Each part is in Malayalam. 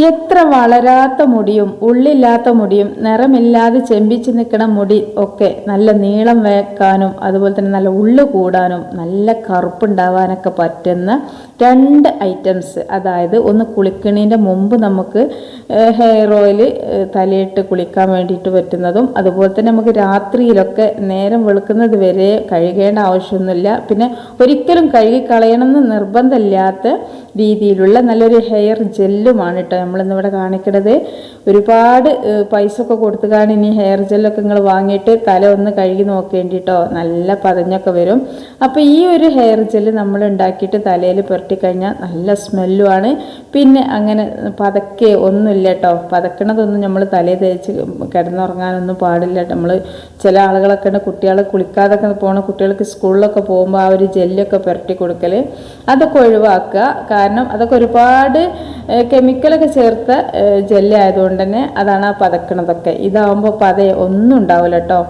എത്ര വളരാത്ത മുടിയും ഉള്ളില്ലാത്ത മുടിയും നിറമില്ലാതെ ചെമ്പിച്ച് നിൽക്കുന്ന മുടി ഒക്കെ നല്ല നീളം വെക്കാനും അതുപോലെ തന്നെ നല്ല ഉള്ളു കൂടാനും നല്ല കറുപ്പുണ്ടാവാനൊക്കെ പറ്റുന്ന രണ്ട് ഐറ്റംസ് അതായത് ഒന്ന് കുളിക്കണീന്റെ മുമ്പ് നമുക്ക് ഹെയർ ഓയിൽ തലയിട്ട് കുളിക്കാൻ വേണ്ടിയിട്ട് പറ്റുന്നതും അതുപോലെ തന്നെ നമുക്ക് രാത്രിയിലൊക്കെ നേരം വെളുക്കുന്നത് വരെ കഴുകേണ്ട ആവശ്യമൊന്നുമില്ല. പിന്നെ ഒരിക്കലും കഴുകി കളയണമെന്ന് നിർബന്ധമില്ലാത്ത രീതിയിലുള്ള നല്ലൊരു ഹെയർ ജെല്ലുമാണ് കേട്ടോ നമ്മളിന്നിവിടെ കാണിക്കണത്. ഒരുപാട് ഏഹ്, പൈസ ഒക്കെ കൊടുത്തുകാണ് ഇനി ഹെയർ ജെല്ലൊക്കെ നിങ്ങൾ വാങ്ങിയിട്ട് തല ഒന്ന് കഴുകി നോക്കേണ്ടിട്ടോ നല്ല പതഞ്ഞൊക്കെ വരും. അപ്പോൾ ഈ ഒരു ഹെയർ ജെല്ല് നമ്മൾ ഉണ്ടാക്കിയിട്ട് തലയിൽ പുരട്ടിക്കഴിഞ്ഞാൽ നല്ല സ്മെല്ലുമാണ് പിന്നെ അങ്ങനെ പതക്കെ ഒന്നുമില്ല കേട്ടോ പതക്കണതൊന്നും നമ്മൾ തലയിൽ തേച്ച് കിടന്നുറങ്ങാനൊന്നും പാടില്ല നമ്മൾ ചില ആളുകളൊക്കെ ഉണ്ട് കുട്ടികൾ കുളിക്കാതൊക്കെ പോണ കുട്ടികൾക്ക് സ്കൂളിലൊക്കെ പോകുമ്പോൾ ആ ഒരു ജെല്ലൊക്കെ പുരട്ടി കൊടുക്കൽ അതൊക്കെ ഒഴിവാക്കുക. കാരണം അതൊക്കെ ഒരുപാട് കെമിക്കലൊക്കെ ചേർത്ത ജെല്ല് ആയതുകൊണ്ട് തന്നെ അതാണ് ആ പതക്കണതൊക്കെ. ഇതാവുമ്പോൾ പതയെ ഒന്നും ഉണ്ടാവില്ല കേട്ടോ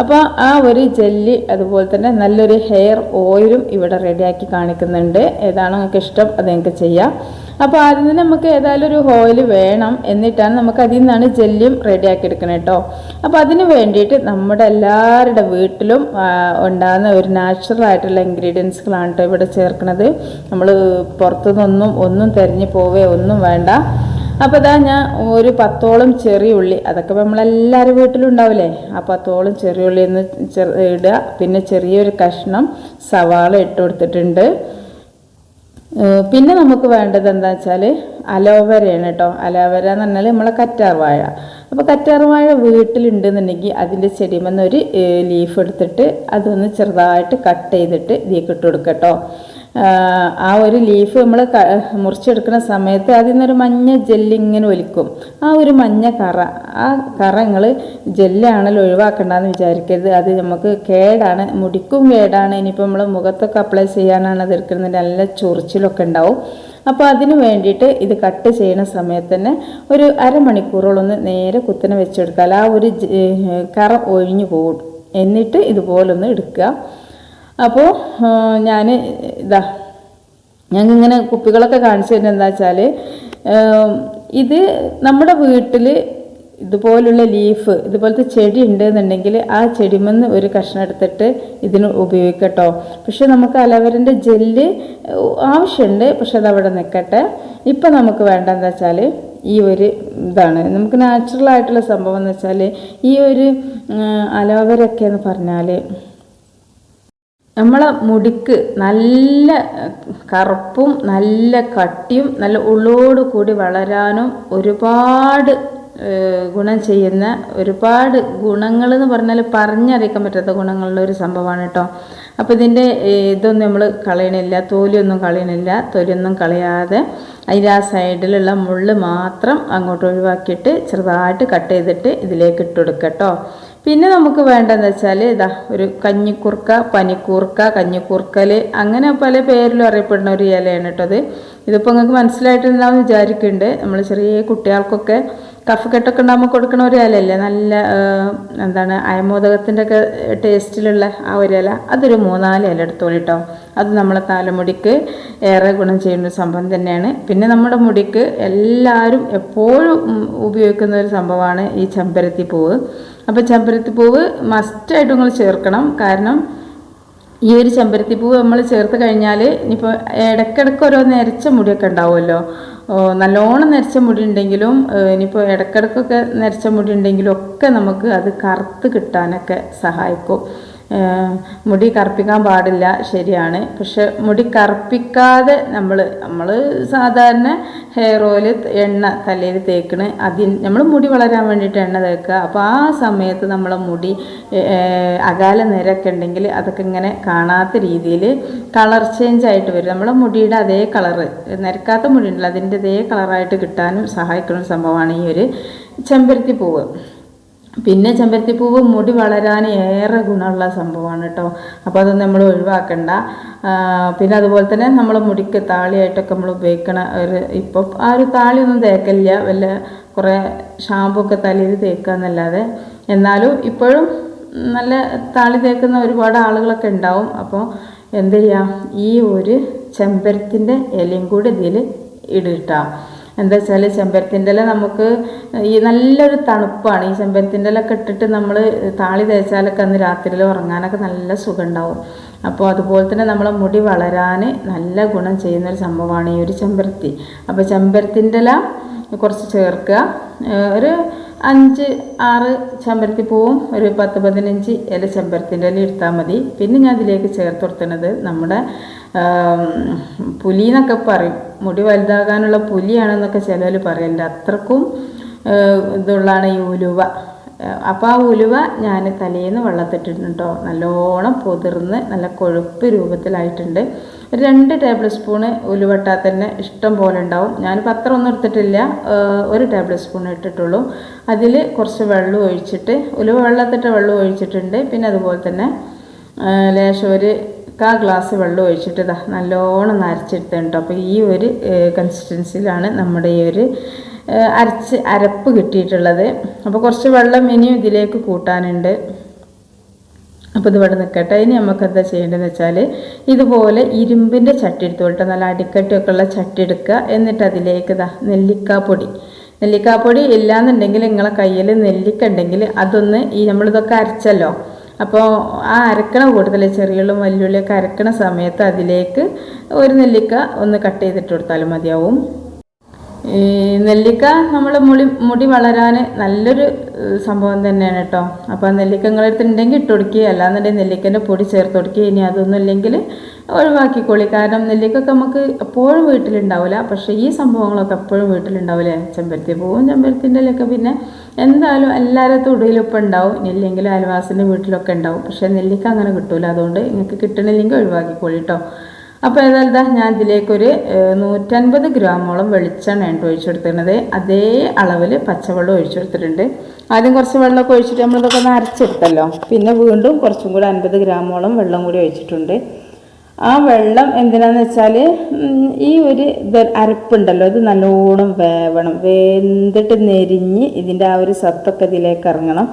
അപ്പോൾ ആ ഒരു ജെല്ലി അതുപോലെ തന്നെ നല്ലൊരു ഹെയർ ഓയിലും ഇവിടെ റെഡിയാക്കി കാണിക്കുന്നുണ്ട്. ഏതാണോ നിങ്ങൾക്ക് ഇഷ്ടം അത് നിങ്ങൾക്ക് ചെയ്യാം. അപ്പോൾ ആദ്യം തന്നെ നമുക്ക് ഏതായാലും ഒരു ഓയിൽ വേണം. എന്നിട്ടാണ് നമുക്ക് അതിൽ നിന്നാണ് ജെല്ലിയും റെഡിയാക്കി എടുക്കണം കേട്ടോ അപ്പോൾ അതിന് വേണ്ടിയിട്ട് നമ്മുടെ എല്ലാവരുടെ വീട്ടിലും ഉണ്ടാകുന്ന ഒരു നാച്ചുറൽ ആയിട്ടുള്ള ഇൻഗ്രീഡിയൻസുകളാണ് കേട്ടോ ഇവിടെ ചേർക്കുന്നത് നമ്മൾ പുറത്തുനിന്നൊന്നും ഒന്നും തിരഞ്ഞു പോവേ ഒന്നും വേണ്ട. അപ്പോൾ ഇതാ ഞാൻ ഒരു പത്തോളം ചെറിയ ഉള്ളി. അതൊക്കെ നമ്മളെല്ലാവരും വീട്ടിലും ഉണ്ടാവില്ലേ? ആ പത്തോളം ചെറിയ ഉള്ളി ചെറു ഇടുക. പിന്നെ ചെറിയൊരു കഷ്ണം സവാള ഇട്ട് കൊടുത്തിട്ടുണ്ട്. പിന്നെ നമുക്ക് വേണ്ടത് എന്താ വെച്ചാൽ അലോവേരയാണ് കേട്ടോ അലോവേര എന്ന് പറഞ്ഞാൽ നമ്മളെ കറ്റാർവാഴ അപ്പോൾ കറ്റാർവാഴ വീട്ടിലുണ്ടെന്നുണ്ടെങ്കിൽ അതിന്റെ ചെടിമെന്നൊരു ലീഫ് എടുത്തിട്ട് അതൊന്ന് ചെറുതായിട്ട് കട്ട് ചെയ്തിട്ട് ഇതിലേക്ക് ഇട്ട് കൊടുക്കട്ടോ ആ ഒരു ലീഫ് നമ്മൾ മുറിച്ചെടുക്കുന്ന സമയത്ത് അതിൽ നിന്നൊരു മഞ്ഞ ജെല്ല് ഇങ്ങനെ ഒലിക്കും. ആ ഒരു മഞ്ഞ കറ ആ കറ നിങ്ങൾ ജെല്ലാണല്ലോ ഒഴിവാക്കണ്ടെന്ന് വിചാരിക്കരുത്. അത് നമുക്ക് കേടാണ് മുടിക്കും കേടാണ്. ഇനിയിപ്പോൾ നമ്മൾ മുഖത്തൊക്കെ അപ്ലൈ ചെയ്യാനാണ് അത് എടുക്കുന്നത് നല്ല ചൊറിച്ചിലൊക്കെ ഉണ്ടാവും. അപ്പോൾ അതിന് വേണ്ടിയിട്ട് ഇത് കട്ട് ചെയ്യുന്ന സമയത്ത് തന്നെ ഒരു അരമണിക്കൂറോളൊന്ന് നേരെ കുത്തനെ വെച്ചെടുത്താൽ ആ ഒരു കറ ഒഴിഞ്ഞു പോകും. എന്നിട്ട് ഇതുപോലൊന്ന് എടുക്കുക. അപ്പോൾ ഞാൻ ഇതാ ഞങ്ങിങ്ങനെ കുപ്പികളൊക്കെ കാണിച്ചു തരുന്നത് എന്താ വെച്ചാൽ ഇത് നമ്മുടെ വീട്ടിൽ ഇതുപോലുള്ള ലീഫ് ഇതുപോലത്തെ ചെടി ഉണ്ട് എന്നുണ്ടെങ്കിൽ ആ ചെടിമെന്ന് ഒരു കഷ്ണം എടുത്തിട്ട് ഇതിന് ഉപയോഗിക്കട്ടോ. പക്ഷെ നമുക്ക് അലവരന്റെ ജെല്ല് ആവശ്യമുണ്ട് പക്ഷെ അതവിടെ നിൽക്കട്ടെ ഇപ്പം നമുക്ക് വേണ്ട എന്താ വെച്ചാൽ ഈ ഒരു ഇതാണ്. നമുക്ക് നാച്ചുറൽ ആയിട്ടുള്ള സംഭവം എന്ന് വെച്ചാൽ ഈ ഒരു അലോവരൊക്കെ എന്ന് പറഞ്ഞാൽ നമ്മളെ മുടിക്ക് നല്ല കറുപ്പും നല്ല കട്ടിയും നല്ല ഉള്ളോട് കൂടി വളരാനും ഒരുപാട് ഗുണം ചെയ്യുന്ന ഒരുപാട് ഗുണങ്ങൾ എന്ന് പറഞ്ഞാൽ പറഞ്ഞറിയിക്കാൻ പറ്റാത്ത ഗുണങ്ങളുള്ള ഒരു സംഭവമാണ് കേട്ടോ. അപ്പോൾ ഇതിന്റെ ഇതൊന്നും നമ്മൾ കളയണില്ല തോലിയൊന്നും കളയണില്ല തൊലിയൊന്നും കളയാതെ അതിന്റെ ആ സൈഡിലുള്ള മുള്ള് മാത്രം അങ്ങോട്ട് ഒഴിവാക്കിയിട്ട് ചെറുതായിട്ട് കട്ട് ചെയ്തിട്ട് ഇതിലേക്ക് ഇട്ട് കേട്ടോ. പിന്നെ നമുക്ക് വേണ്ടതെന്ന് വെച്ചാൽ ഇതാ ഒരു കഞ്ഞിക്കുർക്ക പനിക്കൂർക്ക കഞ്ഞിക്കുർക്കൽ അങ്ങനെ പല പേരിലും അറിയപ്പെടുന്ന ഒരു ഇലയാണ് കേട്ടോ അത്. ഇതിപ്പോൾ നിങ്ങൾക്ക് മനസ്സിലായിട്ടുണ്ടാവും വിചാരിക്കുന്നുണ്ട് നമ്മൾ ചെറിയ കുട്ടികൾക്കൊക്കെ കഫക്കെട്ടൊക്കെ ഉണ്ടാകുമ്പോൾ കൊടുക്കുന്ന ഒരു ഇലയല്ലേ? നല്ല എന്താണ് അയമോദകത്തിന്റെ ഒക്കെ ടേസ്റ്റിലുള്ള ആ ഒരു ഇല. അതൊരു മൂന്നാൽ ഇല എടുത്തോളൂ കേട്ടോ അത് നമ്മളെ തലമുടിക്ക് ഏറെ ഗുണം ചെയ്യുന്ന ഒരു സംഭവം തന്നെയാണ്. പിന്നെ നമ്മുടെ മുടിക്ക് എല്ലാവരും എപ്പോഴും ഉപയോഗിക്കുന്ന ഒരു സംഭവമാണ് ഈ ചെമ്പരത്തി പൂവ് അപ്പോൾ ചെമ്പരത്തി പൂവ് മസ്റ്റായിട്ട് നിങ്ങൾ ചേർക്കണം. കാരണം ഈ ഒരു ചെമ്പരത്തി പൂവ് നമ്മൾ ചേർത്ത് കഴിഞ്ഞാൽ ഇനിയിപ്പോൾ ഇടയ്ക്കിടയ്ക്ക് ഓരോ നരച്ച മുടിയൊക്കെ ഉണ്ടാവുമല്ലോ. നല്ലോണം നരച്ച മുടി ഉണ്ടെങ്കിലും ഇനിയിപ്പോൾ ഇടയ്ക്കിടയ്ക്കൊക്കെ നരച്ച മുടി ഉണ്ടെങ്കിലും ഒക്കെ നമുക്ക് അത് കറുത്ത് കിട്ടാനൊക്കെ സഹായിക്കും. മുടി കറുപ്പിക്കാൻ പാടില്ല ശരിയാണ്. പക്ഷെ മുടി കറുപ്പിക്കാതെ നമ്മൾ നമ്മൾ സാധാരണ ഹെയർ ഓയിൽ എണ്ണ തലയിൽ തേക്കണ്. അതിന് നമ്മൾ മുടി വളരാൻ വേണ്ടിയിട്ട് എണ്ണ തേക്കുക. അപ്പോൾ ആ സമയത്ത് നമ്മളെ മുടി അകാല നിരക്കെ ഉണ്ടെങ്കിൽ അതൊക്കെ ഇങ്ങനെ കാണാത്ത രീതിയിൽ കളർ ചേഞ്ച് ആയിട്ട് വരും. നമ്മളെ മുടിയുടെ അതേ കളറ് നിരക്കാത്ത മുടി ഉണ്ടല്ലോ അതിന്റെ അതേ കളറായിട്ട് കിട്ടാനും സഹായിക്കുന്ന സംഭവമാണ് ഈ ഒരു ചെമ്പരത്തി പൂവ്. പിന്നെ ചെമ്പരത്തിപ്പൂവ് മുടി വളരാൻ ഏറെ ഗുണമുള്ള സംഭവമാണ് കേട്ടോ. അപ്പോൾ അതൊന്നും നമ്മൾ ഒഴിവാക്കണ്ട. പിന്നെ അതുപോലെ തന്നെ നമ്മൾ മുടിക്ക് താളിയായിട്ടൊക്കെ നമ്മൾ ഉപയോഗിക്കണ ഒരു ഇപ്പോൾ ആ ഒരു താളിയൊന്നും തേക്കില്ല വല്ല കുറേ ഷാമ്പു ഒക്കെ തലയിൽ തേക്കുക എന്നല്ലാതെ. എന്നാലും ഇപ്പോഴും നല്ല താളി തേക്കുന്ന ഒരുപാട് ആളുകളൊക്കെ ഉണ്ടാവും. അപ്പോൾ എന്ത് ചെയ്യാം? ഈ ഒരു ചെമ്പരത്തിന്റെ ഇലയും കൂടി ഇതിൽ ഇടുക എന്താ വെച്ചാൽ ചെമ്പരത്തിന്റെ ഇല നമുക്ക് ഈ നല്ലൊരു തണുപ്പാണ്. ഈ ചെമ്പരത്തിന്റെ ഇട്ടിട്ട് നമ്മൾ താളി തേച്ചാലൊക്കെ അന്ന് രാത്രിയിൽ ഉറങ്ങാനൊക്കെ നല്ല സുഖം ഉണ്ടാവും അപ്പോൾ അതുപോലെ തന്നെ നമ്മളെ മുടി വളരാൻ നല്ല ഗുണം ചെയ്യുന്ന ഒരു സംഭവമാണ് ഈ ഒരു ചെമ്പരത്തി. അപ്പോൾ ചെമ്പരത്തിന്റെ ഇല കുറച്ച് ചേർക്കുക. ഒരു അഞ്ച് ആറ് ചെമ്പരത്തി പൂവും ഒരു പത്ത് പതിനഞ്ച് ഇല ചെമ്പരത്തിന്റെ ഇല എടുത്താൽ മതി. പിന്നെ ഞാൻ അതിലേക്ക് ചേർത്ത് കൊടുക്കുന്നത് നമ്മുടെ പുലിന്നൊക്കെ പറയും. മുടി വലുതാകാനുള്ള പുലിയാണെന്നൊക്കെ ചിലർ പറയുന്നുണ്ട് അത്രക്കും ഇതുള്ളതാണ് ഈ ഉലുവ. അപ്പോൾ ആ ഉലുവ ഞാൻ തലേന്ന് വെള്ളത്തിട്ടിട്ടുണ്ട് കേട്ടോ നല്ലോണം പൊതിർന്ന് നല്ല കൊഴുപ്പ് രൂപത്തിലായിട്ടുണ്ട്. ഒരു രണ്ട് ടേബിൾ സ്പൂണ് ഉലുവട്ടാൽ തന്നെ ഇഷ്ടം പോലെ ഉണ്ടാവും. ഞാൻ പത്രമൊന്നും എടുത്തിട്ടില്ല. ഒരു ടേബിൾ സ്പൂൺ ഇട്ടിട്ടുള്ളൂ. അതിൽ കുറച്ച് വെള്ളം ഒഴിച്ചിട്ട് ഉലുവ വെള്ളത്തിട്ട് വെള്ളം ഒഴിച്ചിട്ടുണ്ട്. പിന്നെ അതുപോലെ തന്നെ ലേശം ഒരു കാ ഗ്ലാസ് വെള്ളം ഒഴിച്ചിട്ട് ഇതാ നല്ലോണം നരച്ചെടുത്തിട്ടുണ്ട് അപ്പോൾ ഈ ഒരു കൺസിസ്റ്റൻസിയിലാണ് നമ്മുടെ ഈ ഒരു അരച്ച് അരപ്പ് കിട്ടിയിട്ടുള്ളത്. അപ്പോൾ കുറച്ച് വെള്ളം ഇനിയും ഇതിലേക്ക് കൂട്ടാനുണ്ട്. അപ്പോൾ ഇത് ഇവിടെ നിൽക്കട്ടെ ഇനി നമുക്ക് എന്താ ചെയ്യേണ്ടതെന്ന് വെച്ചാൽ ഇതുപോലെ ഇരുമ്പിന്റെ ചട്ടി എടുത്തോട്ടെ നല്ല അടിക്കട്ടിയൊക്കെ ഉള്ള ചട്ടി എടുക്കുക എന്നിട്ട് അതിലേക്ക് ഇതാ നെല്ലിക്കാപ്പൊടി. നെല്ലിക്കാപ്പൊടി ഇല്ലാന്നുണ്ടെങ്കിൽ നിങ്ങളെ കയ്യിൽ നെല്ലിക്ക ഉണ്ടെങ്കിൽ അതൊന്ന് ഈ നമ്മളിതൊക്കെ അരച്ചല്ലോ. അപ്പോൾ ആ അരക്കണ കൂട്ടത്തിൽ ചെറിയുള്ളും വല്യുള്ളിയൊക്കെ അരക്കണ സമയത്ത് അതിലേക്ക് ഒരു നെല്ലിക്ക ഒന്ന് കട്ട് ചെയ്തിട്ട് കൊടുത്താലും മതിയാവും. ഈ നെല്ലിക്ക നമ്മൾ മുടി മുടി വളരാൻ നല്ലൊരു സംഭവം തന്നെയാണ് കേട്ടോ അപ്പോൾ നെല്ലിക്ക നിങ്ങളുടെ ഉണ്ടെങ്കിൽ ഇട്ട് കൊടുക്കുക അല്ലാന്നുണ്ടെങ്കിൽ നെല്ലിക്കന്റെ പൊടി ചേർത്ത് കൊടുക്കുക ഇനി അതൊന്നും ഇല്ലെങ്കിൽ ഒഴിവാക്കിക്കോളി. കാരണം നെല്ലിക്കൊക്കെ നമുക്ക് എപ്പോഴും വീട്ടിലുണ്ടാവില്ല പക്ഷേ ഈ സംഭവങ്ങളൊക്കെ എപ്പോഴും വീട്ടിലുണ്ടാവില്ലേ ചെമ്പരത്തി പൂവും ചെമ്പരത്തിന്റെ ഇലയൊക്കെ പിന്നെ എന്തായാലും എല്ലാവരും തൊടിയിലും ഉണ്ടാവും. ഇല്ലെങ്കിൽ അയൽവാസിന്റെ വീട്ടിലൊക്കെ ഉണ്ടാവും. പക്ഷേ നെല്ലിക്ക അങ്ങനെ കിട്ടൂല. അതുകൊണ്ട് നിങ്ങൾക്ക് കിട്ടണില്ലെങ്കിൽ ഒഴിവാക്കിക്കോളി കേട്ടോ അപ്പോൾ ഏതായാലും ഞാൻ ഇതിലേക്കൊരു നൂറ്റൻപത് ഗ്രാമോളം വെളിച്ചെണ്ണ ഒഴിച്ചു കൊടുത്തിരുന്നത് അതേ അളവിൽ പച്ചവെള്ളം ഒഴിച്ചു കൊടുത്തിട്ടുണ്ട് ആദ്യം കുറച്ച് വെള്ളമൊക്കെ ഒഴിച്ചിട്ട് നമ്മളിതൊക്കെ ഒന്ന് അരച്ചെടുത്തല്ലോ. പിന്നെ വീണ്ടും കുറച്ചും കൂടി അൻപത് ഗ്രാമോളം വെള്ളം കൂടി ഒഴിച്ചിട്ടുണ്ട്. ആ വെള്ളം എന്തിനാന്ന് വെച്ചാൽ ഈ ഒരു ഇത് അരപ്പുണ്ടല്ലോ ഇത് നല്ലോണം വേവണം. വെന്തിട്ട് നെരിഞ്ഞ് ഇതിന്റെ ആ ഒരു സത്തൊക്കെ ഇതിലേക്ക് ഇറങ്ങണം.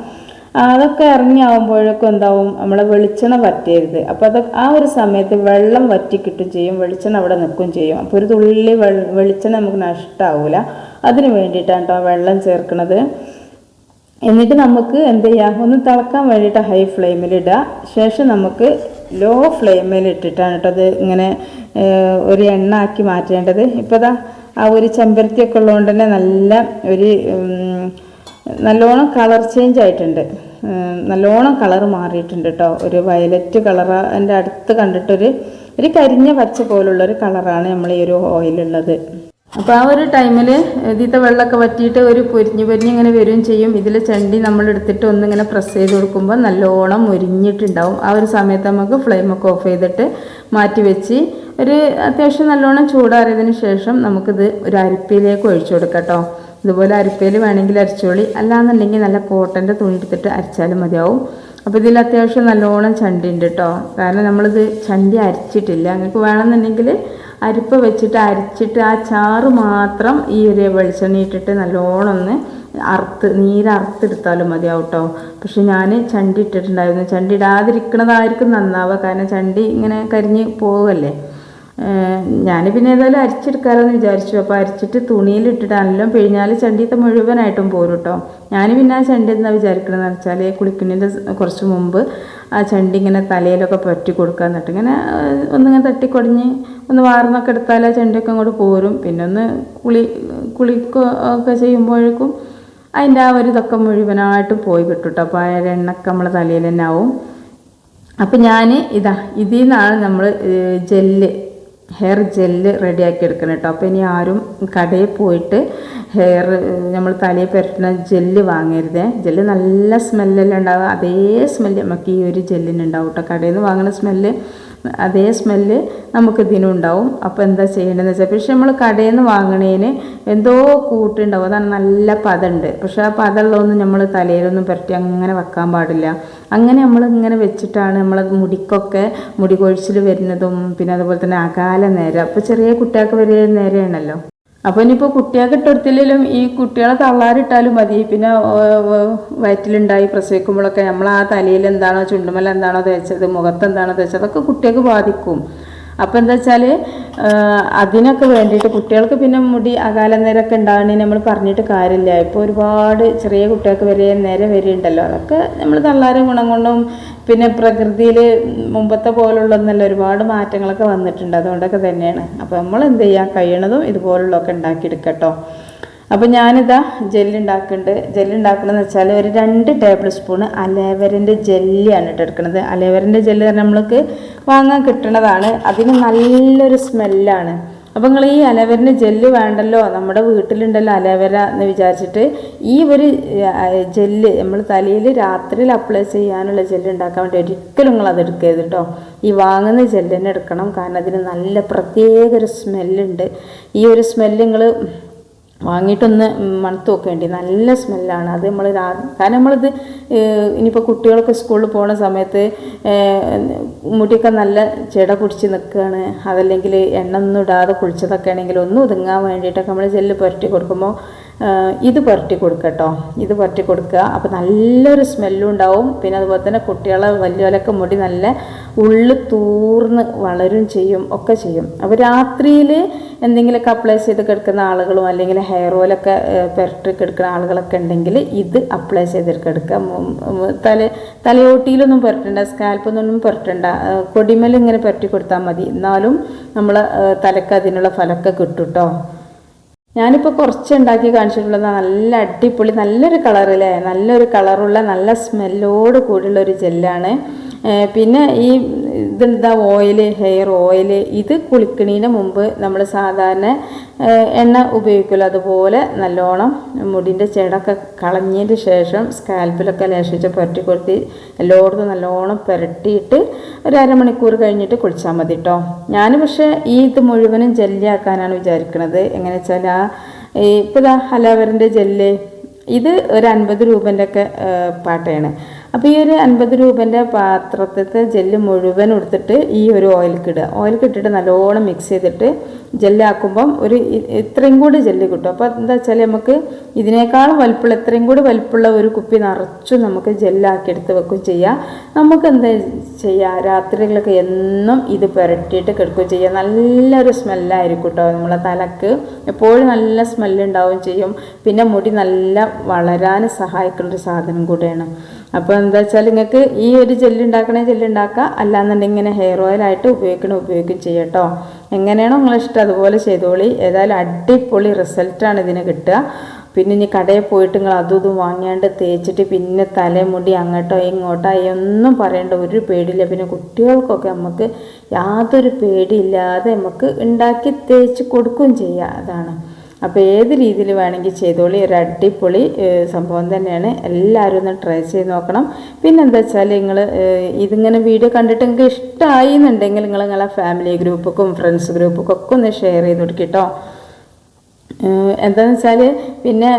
അതൊക്കെ ഇറങ്ങിയാവുമ്പോഴൊക്കെ എന്താവും? നമ്മളെ വെളിച്ചെണ്ണ വറ്റരുത്. അപ്പോൾ അത് ആ ഒരു സമയത്ത് വെള്ളം വറ്റി കിട്ടും ചെയ്യും വെളിച്ചെണ്ണ അവിടെ നിൽക്കും ചെയ്യും. അപ്പോൾ ഒരു തുള്ളി വെളിച്ചെണ്ണ നമുക്ക് നഷ്ടമാവില്ല അതിന് വേണ്ടിയിട്ടാണ് കേട്ടോ വെള്ളം ചേർക്കുന്നത് എന്നിട്ട് നമുക്ക് എന്ത് ചെയ്യാം? ഒന്ന് തിളക്കാൻ വേണ്ടിയിട്ട് ഹൈ ഫ്ലെയിമിൽ ഇടുക. ശേഷം നമുക്ക് ലോ ഫ്ലെയിമിൽ ഇട്ടിട്ടാണ് കേട്ടോ അത് ഇങ്ങനെ ഒരു എണ്ണ ആക്കി മാറ്റേണ്ടത്. ഇപ്പോൾ ദാ ആ ഒരു ചെമ്പരത്തിയൊക്കെ ഉള്ളതുകൊണ്ട് തന്നെ നല്ല ഒരു നല്ലോണം കളർ ചേഞ്ച് ആയിട്ടുണ്ട്. നല്ലോണം കളർ മാറിയിട്ടുണ്ട് കേട്ടോ. ഒരു വയലറ്റ് കളർ. എന്റെ അടുത്ത് കണ്ടിട്ടൊരു ഒരു കരിഞ്ഞ പച്ച പോലുള്ളൊരു കളറാണ് നമ്മൾ ഈ ഒരു ഓയിലുള്ളത്. അപ്പോൾ ആ ഒരു ടൈമിൽ ഇതിത്തെ വെള്ളമൊക്കെ വറ്റിയിട്ട് ഒരു പൊരിഞ്ഞു പൊരിഞ്ഞ് ഇങ്ങനെ വരികയും ചെയ്യും. ഇതിൽ ചണ്ടി നമ്മൾ എടുത്തിട്ട് ഒന്നിങ്ങനെ പ്രസ് ചെയ്ത് കൊടുക്കുമ്പോൾ നല്ലോണം മുരിഞ്ഞിട്ടുണ്ടാവും. ആ ഒരു സമയത്ത് നമുക്ക് ഫ്ലെയിമൊക്കെ ഓഫ് ചെയ്തിട്ട് മാറ്റി വെച്ച് ഒരു അത്യാവശ്യം നല്ലോണം ചൂടാറിയതിന് ശേഷം നമുക്കിത് ഒരു അരിപ്പയിലേക്ക് ഒഴിച്ചു കൊടുക്കാം കേട്ടോ. ഇതുപോലെ അരിപ്പയിൽ വേണമെങ്കിൽ അരച്ചോളി. അല്ലാന്നുണ്ടെങ്കിൽ നല്ല കോട്ടന്റെ തുണി എടുത്തിട്ട് അരച്ചാലും മതിയാവും. അപ്പോൾ ഇതിൽ അത്യാവശ്യം നല്ലോണം ചണ്ടി ഉണ്ട് കേട്ടോ. കാരണം നമ്മളിത് ചണ്ടി അരച്ചിട്ടില്ല. നിങ്ങൾക്ക് വേണമെന്നുണ്ടെങ്കിൽ അരിപ്പ വെച്ചിട്ട് അരിച്ചിട്ട് ആ ചാറ് മാത്രം ഈ ഒരു വെളിച്ചെണ്ണ ഇട്ടിട്ട് നല്ലോണം ഒന്ന് അറുത്ത് നീര് അറുത്തെടുത്താലും മതിയാവും കേട്ടോ പക്ഷെ ഞാൻ ചണ്ടി ഇട്ടിട്ടുണ്ടായിരുന്നു. ചണ്ടി ഇടാതിരിക്കണതായിരിക്കും നന്നാവുക. കാരണം ചണ്ടി ഇങ്ങനെ കരിഞ്ഞ് പോവല്ലേ? ഞാൻ പിന്നെ ഏതായാലും അരിച്ചെടുക്കാമെന്ന് വിചാരിച്ചു. അപ്പോൾ അരിച്ചിട്ട് തുണിയിൽ ഇട്ടിട്ടാണല്ലോ പിഴിഞ്ഞാൽ ചെണ്ടീത്ത മുഴുവനായിട്ടും പോരും കേട്ടോ ഞാൻ പിന്നെ ആ ചെണ്ടി എന്താ വിചാരിക്കണമെന്ന് വെച്ചാൽ കുളിക്കുന്നതിന്റെ കുറച്ച് മുമ്പ് ആ ചെണ്ടി ഇങ്ങനെ തലയിലൊക്കെ പറ്റി കൊടുക്കുക എന്നിട്ട് ഇങ്ങനെ ഒന്നിങ്ങനെ തട്ടിക്കൊടിഞ്ഞ് ഒന്ന് വാർന്നൊക്കെ എടുത്താൽ ആ ചെണ്ടിയൊക്കെ അങ്ങോട്ട് പോരും. പിന്നെ ഒന്ന് കുളി കുളിക്കൊക്കെ ചെയ്യുമ്പോഴേക്കും അതിന്റെ ആ ഒരു ഇതൊക്കെ മുഴുവനായിട്ട് പോയി കിട്ടും അപ്പോൾ ആ എണ്ണൊക്കെ നമ്മളെ തലയിൽ തന്നെ ആവും. അപ്പം ഞാൻ ഇതാ ഇതിൽ നിന്നാണ് നമ്മൾ ജെല്ല് ഹെയർ ജെല്ല് റെഡിയാക്കി എടുക്കണം കേട്ടോ അപ്പോൾ ഇനി ആരും കടയിൽ പോയിട്ട് ഹെയർ നമ്മൾ തലയിൽ പുരട്ടുന്ന ജെല്ല് വാങ്ങരുതേ. ജെല്ല് നല്ല സ്മെല്ലെല്ലാം ഉണ്ടാവുക. അതേ സ്മെല്ല് നമുക്ക് ഈ ഒരു ജെല്ലിന് ഉണ്ടാവും കേട്ടോ കടയിൽ നിന്ന് വാങ്ങുന്ന സ്മെല്ല് അതേ സ്മെല്ല് നമുക്ക് ഇതിനും ഉണ്ടാവും അപ്പോൾ എന്താ ചെയ്യേണ്ടതെന്ന് വെച്ചാൽ പക്ഷെ നമ്മൾ കടയിൽ നിന്ന് വാങ്ങണേന് എന്തോ കൂട്ടുണ്ടാവും. അതാണ് നല്ല പദമുണ്ട് പക്ഷേ ആ പദമുള്ളതൊന്നും നമ്മൾ തലയിലൊന്നും പുരട്ടി അങ്ങനെ വെക്കാൻ പാടില്ല. അങ്ങനെ നമ്മൾ ഇങ്ങനെ വെച്ചിട്ടാണ് നമ്മൾ മുടിക്കൊക്കെ മുടി കൊഴിച്ചിൽ വരുന്നതും പിന്നെ അതുപോലെ തന്നെ അകാല നേരം അപ്പോൾ ചെറിയ കുട്ടികൾക്ക് വരെ നേരെയാണല്ലോ. അപ്പോൾ ഇനിയിപ്പോൾ കുട്ടികൾക്ക് ഇട്ടെടുത്തില്ലെങ്കിലും ഈ കുട്ടികളെ തള്ളാറിട്ടാലും മതി. പിന്നെ വയറ്റിലുണ്ടായി പ്രസവിക്കുമ്പോഴൊക്കെ നമ്മൾ ആ തലയിൽ എന്താണോ ചുണ്ടുമല എന്താണോ തേച്ചത് മുഖത്ത് എന്താണോ തേച്ചത് അതൊക്കെ കുട്ടികൾക്ക് ബാധിക്കും. അപ്പോൾ എന്താ വെച്ചാൽ അതിനൊക്കെ വേണ്ടിയിട്ട് കുട്ടികൾക്ക് പിന്നെ മുടി അകാല നേരമൊക്കെ ഉണ്ടാകണേ നമ്മൾ പറഞ്ഞിട്ട് കാര്യമില്ല. ഇപ്പോൾ ഒരുപാട് ചെറിയ കുട്ടികൾക്ക് വരെ നേരെ വരെയുണ്ടല്ലോ. അതൊക്കെ നമ്മൾ തള്ളാരും ഗുണം കൊണ്ടും പിന്നെ പ്രകൃതിയിൽ മുമ്പത്തെ പോലുള്ളതെന്നല്ല ഒരുപാട് മാറ്റങ്ങളൊക്കെ വന്നിട്ടുണ്ട്. അതുകൊണ്ടൊക്കെ തന്നെയാണ്. അപ്പോൾ നമ്മൾ എന്ത് ചെയ്യുക കഴിയണതും ഇതുപോലുള്ളതൊക്കെ ഉണ്ടാക്കിയെടുക്കട്ടോ. അപ്പോൾ ഞാനിതാ ജെല്ലുണ്ടാക്കുന്നുണ്ട് ജെല്ലുണ്ടാക്കണമെന്ന് വെച്ചാൽ ഒരു രണ്ട് ടേബിൾ സ്പൂൺ അലേവരന്റെ ജെല്ലിയാണ് ഇട്ട് എടുക്കുന്നത് അലേവരന്റെ ജെല്ല് തന്നെ നമ്മൾക്ക് വാങ്ങാൻ കിട്ടുന്നതാണ് അതിന് നല്ലൊരു സ്മെല്ലാണ്. അപ്പോൾ നിങ്ങൾ ഈ അലവരന്റെ ജെല്ല് വേണ്ടല്ലോ. നമ്മുടെ വീട്ടിലുണ്ടല്ലോ അലവര എന്ന് വിചാരിച്ചിട്ട് ഈ ഒരു ജെല്ല് നമ്മൾ തലയിൽ രാത്രിയിൽ അപ്ലൈ ചെയ്യാനുള്ള ജെല്ല് ഉണ്ടാക്കാൻ വേണ്ടി ഒരിക്കലും നിങ്ങൾ അത് എടുക്കരുത് കേട്ടോ. ഈ വാങ്ങുന്ന ജെല്ല് തന്നെ എടുക്കണം. കാരണം അതിന് നല്ല പ്രത്യേക ഒരു സ്മെല്ലുണ്ട്. ഈ ഒരു സ്മെല്ല് നിങ്ങൾ വാങ്ങിയിട്ടൊന്ന് മണത്ത് നോക്കേണ്ടി നല്ല സ്മെല്ലാണ്. അത് നമ്മൾ കാരണം നമ്മളിത് ഇനിയിപ്പോൾ കുട്ടികളൊക്കെ സ്കൂളിൽ പോകുന്ന സമയത്ത് മുടിയൊക്കെ നല്ല ചെട പിടിച്ച് നിൽക്കുകയാണ് അതല്ലെങ്കിൽ എണ്ണ ഒന്നും ഇടാതെ കുളിച്ചതൊക്കെ ആണെങ്കിൽ ഒന്ന് ഒതുങ്ങാൻ വേണ്ടിയിട്ടൊക്കെ നമ്മൾ ജെല്ല് പുരട്ടി കൊടുക്കുമ്പോൾ ഇത് പുരട്ടി കൊടുക്കുക കേട്ടോ ഇത് പുരട്ടി കൊടുക്കുക. അപ്പോൾ നല്ലൊരു സ്മെല്ലും ഉണ്ടാവും. പിന്നെ അതുപോലെ തന്നെ കുട്ടികളെ വലിയവരൊക്കെ മുടി നല്ല ഉള്ളു തൂർന്ന് വളരും ചെയ്യും ഒക്കെ ചെയ്യും. അപ്പോൾ രാത്രിയിൽ എന്തെങ്കിലുമൊക്കെ അപ്ലൈ ചെയ്ത് കിടക്കുന്ന ആളുകളും അല്ലെങ്കിൽ ഹെയർ ഓയിലൊക്കെ പുരട്ടി കിടക്കുന്ന ആളുകളൊക്കെ ഉണ്ടെങ്കിൽ ഇത് അപ്ലൈ ചെയ്ത് കിടക്കുക. തല തലയോട്ടിയിലൊന്നും പുരട്ടണ്ട സ്കാൽപ്പൊന്നും പുരട്ടണ്ട. കൊടിമൽ ഇങ്ങനെ പുരട്ടി കൊടുത്താൽ മതി. എന്നാലും നമ്മൾ തലക്ക് അതിനുള്ള ഫലമൊക്കെ കിട്ടും കേട്ടോ ഞാനിപ്പോൾ കുറച്ച് ഉണ്ടാക്കി കാണിച്ചിട്ടുള്ളത് നല്ല അടിപൊളി നല്ലൊരു കളറില്ലേ നല്ലൊരു കളറുള്ള നല്ല സ്മെല്ലോട് കൂടിയുള്ള ഒരു ജെല്ലാണ് പിന്നെ ഈ ഇതെന്താ? ഓയിൽ ഹെയർ ഓയിൽ ഇത് കുളിക്കണീന് മുമ്പ് നമ്മൾ സാധാരണ എണ്ണ ഉപയോഗിക്കുമല്ലോ. അതുപോലെ നല്ലോണം മുടിന്റെ ചെടൊക്കെ കളഞ്ഞതിന് ശേഷം സ്കാൽപ്പിലൊക്കെ ലേശിച്ച് പുരട്ടി കൊടുത്തി എല്ലായിടത്തും നല്ലോണം പുരട്ടിയിട്ട് ഒരു അരമണിക്കൂർ കഴിഞ്ഞിട്ട് കുളിച്ചാൽ മതി കേട്ടോ ഞാൻ പക്ഷേ ഈ ഇത് മുഴുവനും ജെല്ലിയാക്കാനാണ് വിചാരിക്കുന്നത് എങ്ങനെ വെച്ചാൽ ആ ഇപ്പോൾ ഇതാ ഹലാവറിന്റെ ജെല്ല് ഇത് ഒരു അൻപത് രൂപന്റെ ഒക്കെ പാട്ടയാണ്. അപ്പോൾ ഈ ഒരു അൻപത് രൂപന്റെ പാത്രത്തിലത്തെ ജെല്ല് മുഴുവൻ എടുത്തിട്ട് ഈ ഒരു ഓയിൽ ഇടുക. ഓയിൽ കിട്ടിട്ട് നല്ലോണം മിക്സ് ചെയ്തിട്ട് ജെല്ലാക്കുമ്പം ഒരു ഇത്രയും കൂടി ജെല്ല് കിട്ടും. അപ്പോൾ എന്താ വെച്ചാൽ നമുക്ക് ഇതിനേക്കാളും വലുപ്പമുള്ള ഇത്രയും കൂടി വലുപ്പമുള്ള ഒരു കുപ്പി നിറച്ചും നമുക്ക് ജെല്ലാക്കി എടുത്ത് വെക്കും ചെയ്യാം. നമുക്ക് എന്താ ചെയ്യുക രാത്രികളൊക്കെ എന്നും ഇത് പുരട്ടിയിട്ട് കിടക്കുകയും ചെയ്യാം. നല്ലൊരു സ്മെല്ലായിരിക്കും കേട്ടോ നമ്മളെ തലക്ക്. എപ്പോഴും നല്ല സ്മെല്ലുണ്ടാവുകയും ചെയ്യും. പിന്നെ മുടി നല്ല വളരാൻ സഹായിക്കുന്ന ഒരു സാധനം കൂടെയാണ്. അപ്പോൾ എന്താ വെച്ചാൽ നിങ്ങൾക്ക് ഈ ഒരു ജെല്ലുണ്ടാക്കണേ ജെല്ലുണ്ടാക്കുക അല്ലാന്നുണ്ടെങ്കിൽ ഇങ്ങനെ ഹെയർ ഓയിലായിട്ട് ഉപയോഗിക്കണം ഉപയോഗിക്കും ചെയ്യട്ടോ എങ്ങനെയാണോ നിങ്ങൾ ഇഷ്ടം അതുപോലെ ചെയ്തോളി. ഏതായാലും അടിപൊളി റിസൾട്ടാണ് ഇതിന് കിട്ടുക. പിന്നെ ഇനി കടയിൽ പോയിട്ട് നിങ്ങൾ അതും ഇതും വാങ്ങിയാണ്ട് തേച്ചിട്ട് പിന്നെ തലമുടി അങ്ങോട്ടോ ഇങ്ങോട്ടോ ഒന്നും പറയേണ്ട ഒരു പേടിയില്ല. പിന്നെ കുട്ടികൾക്കൊക്കെ നമുക്ക് യാതൊരു പേടിയില്ലാതെ നമുക്ക് ഉണ്ടാക്കി തേച്ച് കൊടുക്കുകയും ചെയ്യാം. അതാണ്. അപ്പോൾ ഏത് രീതിയിൽ വേണമെങ്കിൽ ചെയ്തോളി. ഒരു അടിപൊളി സംഭവം തന്നെയാണ്. എല്ലാവരും ഒന്ന് ട്രൈ ചെയ്ത് നോക്കണം. പിന്നെന്താ വെച്ചാൽ നിങ്ങൾ ഇതിങ്ങനെ വീഡിയോ കണ്ടിട്ട് നിങ്ങൾക്ക് ഇഷ്ടമായി എന്നുണ്ടെങ്കിൽ നിങ്ങൾ നിങ്ങളെ ഫാമിലി ഗ്രൂപ്പുക്കും ഫ്രണ്ട്സ് ഗ്രൂപ്പുക്കും ഒക്കെ ഒന്ന് ഷെയർ ചെയ്ത് കൊടുക്കട്ടോ എന്താണെന്ന് വെച്ചാൽ പിന്നെ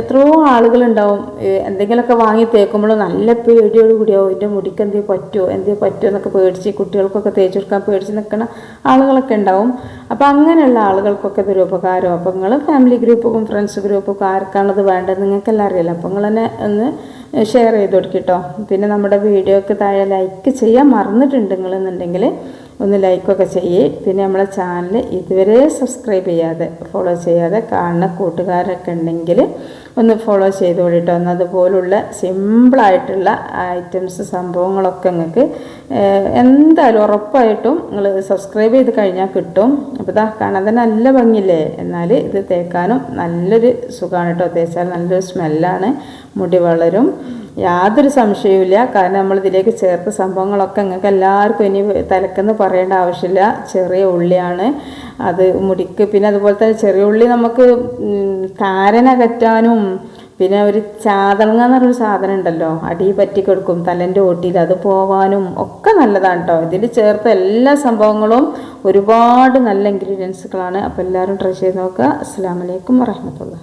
എത്രയോ ആളുകളുണ്ടാവും. എന്തെങ്കിലുമൊക്കെ വാങ്ങി തേക്കുമ്പോൾ നല്ല പേടിയോട് കൂടിയാവും എന്റെ മുടിക്ക് എന്തേ പറ്റുമോ എന്തേ പറ്റുമോ എന്നൊക്കെ പേടിച്ച് കുട്ടികൾക്കൊക്കെ തേച്ച് കൊടുക്കാൻ പേടിച്ച് നിൽക്കുന്ന ആളുകളൊക്കെ ഉണ്ടാവും. അപ്പോൾ അങ്ങനെയുള്ള ആളുകൾക്കൊക്കെ ഇതൊരു ഉപകാരം. അപ്പോൾ നിങ്ങൾ ഫാമിലി ഗ്രൂപ്പും ഫ്രണ്ട്സ് ഗ്രൂപ്പൊക്കെ ആർക്കാണത് വേണ്ടത് നിങ്ങൾക്കെല്ലാം അറിയില്ല അപ്പോൾ നിങ്ങൾ തന്നെ ഒന്ന് ഷെയർ ചെയ്ത് കൊടുക്കട്ടോ പിന്നെ നമ്മുടെ വീഡിയോക്ക് താഴെ ലൈക്ക് ചെയ്യാൻ മറന്നിട്ടുണ്ട് നിങ്ങളെന്നുണ്ടെങ്കിൽ ഒന്ന് ലൈക്കൊക്കെ ചെയ്യേ. പിന്നെ നമ്മളെ ചാനൽ ഇതുവരെ സബ്സ്ക്രൈബ് ചെയ്യാതെ ഫോളോ ചെയ്യാതെ കാണുന്ന കൂട്ടുകാരൊക്കെ ഉണ്ടെങ്കിൽ ഒന്ന് ഫോളോ ചെയ്തോളിട്ടോ എന്നതുപോലുള്ള സിമ്പിളായിട്ടുള്ള ഐറ്റംസ് സംഭവങ്ങളൊക്കെ നിങ്ങൾക്ക് എന്തായാലും ഉറപ്പായിട്ടും നിങ്ങൾ സബ്സ്ക്രൈബ് ചെയ്ത് കഴിഞ്ഞാൽ കിട്ടും. അപ്പോൾ ഇതാ കാണാൻ തന്നെ നല്ല ഭംഗിയില്ലേ? എന്നാൽ ഇത് തേക്കാനും നല്ലൊരു സുഖമാണ് കേട്ടോ. തേച്ചാൽ നല്ലൊരു സ്മെല്ലാണ് മുടി വളരും. യാതൊരു സംശയവുമില്ല. കാരണം നമ്മൾ ഇതിലേക്ക് ചേർത്ത സംഭവങ്ങളൊക്കെ നിങ്ങൾക്ക് എല്ലാവർക്കും ഇനി തലക്കെന്ന് പറയേണ്ട ആവശ്യമില്ല. ചെറിയ ഉള്ളിയാണ് അത് മുടിക്ക്. പിന്നെ അതുപോലെ തന്നെ ചെറിയ ഉള്ളി നമുക്ക് കാരനകറ്റാനും പിന്നെ ഒരു ചാതളങ്ങ എന്ന് പറഞ്ഞൊരു സാധനം ഉണ്ടല്ലോ. അടി കൊടുക്കും തലന്റെ ഓട്ടിയിൽ അത് പോവാനും ഒക്കെ നല്ലതാണ് കേട്ടോ ഇതിൽ ചേർത്ത എല്ലാ സംഭവങ്ങളും ഒരുപാട് നല്ല ഇൻഗ്രീഡിയൻസുകളാണ് അപ്പോൾ എല്ലാവരും ട്രൈ ചെയ്ത് നോക്കുക. അസ്സാം വലൈക്കും വരഹമത്തുള്ള